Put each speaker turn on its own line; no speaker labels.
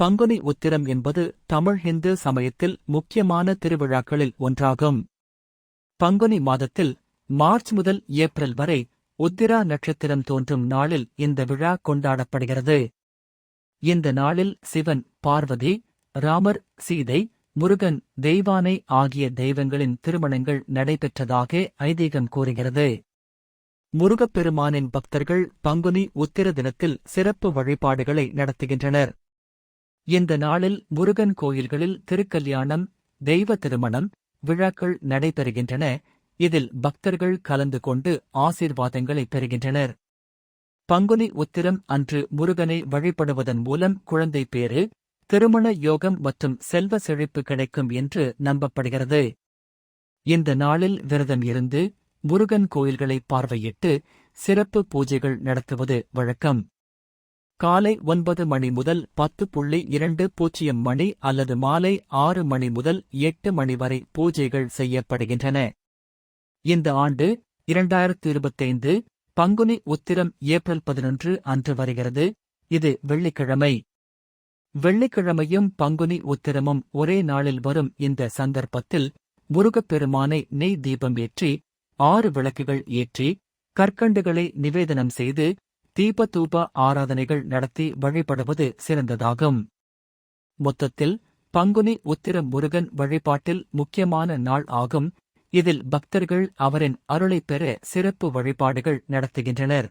பங்குனி உத்திரம் என்பது தமிழ் ஹிந்து சமயத்தில் முக்கியமான திருவிழாக்களில் ஒன்றாகும். பங்குனி மாதத்தில் மார்ச் முதல் ஏப்ரல் வரை உத்திரா நட்சத்திரம் தோன்றும் நாளில் இந்த விழா கொண்டாடப்படுகிறது. இந்த நாளில் சிவன் பார்வதி ராமர் சீதை முருகன் தெய்வானை ஆகிய தெய்வங்களின் திருமணங்கள் நடைபெற்றதாக ஐதீகம் கூறுகிறது. முருகப்பெருமானின் பக்தர்கள் பங்குனி உத்திர தினத்தில் சிறப்பு வழிபாடுகளை நடத்துகின்றனர். இந்த நாளில் முருகன் கோயில்களில் திருக்கல்யாணம் தெய்வ திருமணம் விழாக்கள் நடைபெறுகின்றன. இதில் பக்தர்கள் கலந்து கொண்டு ஆசீர்வாதங்களை பெறுகின்றனர். பங்குனி உத்திரம் அன்று முருகனை வழிபடுவதன் மூலம் குழந்தை பேறு திருமண யோகம் மற்றும் செல்வ செழிப்பு கிடைக்கும் என்று நம்பப்படுகிறது. இந்த நாளில் விரதம் இருந்து முருகன் கோயில்களை பார்வையிட்டு சிறப்பு பூஜைகள் நடத்துவது வழக்கம். காலை ஒன்பது மணி முதல் பத்து புள்ளி இரண்டு பூஜ்ஜியம் மணி அல்லது மாலை ஆறு மணி முதல் எட்டு மணி வரை பூஜைகள் செய்யப்படுகின்றன. இந்த ஆண்டு இரண்டாயிரத்து இருபத்தைந்து பங்குனி உத்திரம் ஏப்ரல் பதினொன்று அன்று வருகிறது. இது வெள்ளிக்கிழமை. வெள்ளிக்கிழமையும் பங்குனி உத்திரமும் ஒரே நாளில் வரும் இந்த சந்தர்ப்பத்தில் முருகப்பெருமானை நெய் தீபம் ஏற்றி ஆறு விளக்குகள் ஏற்றி கற்கண்டுகளை நிவேதனம் செய்து தீபதூப ஆராதனைகள் நடத்தி வழிபடுவது சிறந்ததாகும். மொத்தத்தில் பங்குனி உத்திர முருகன் வழிபாட்டில் முக்கியமான நாள் ஆகும். இதில் பக்தர்கள் அவரின் அருளைப் பெற சிறப்பு வழிபாடுகள் நடத்துகின்றனர்.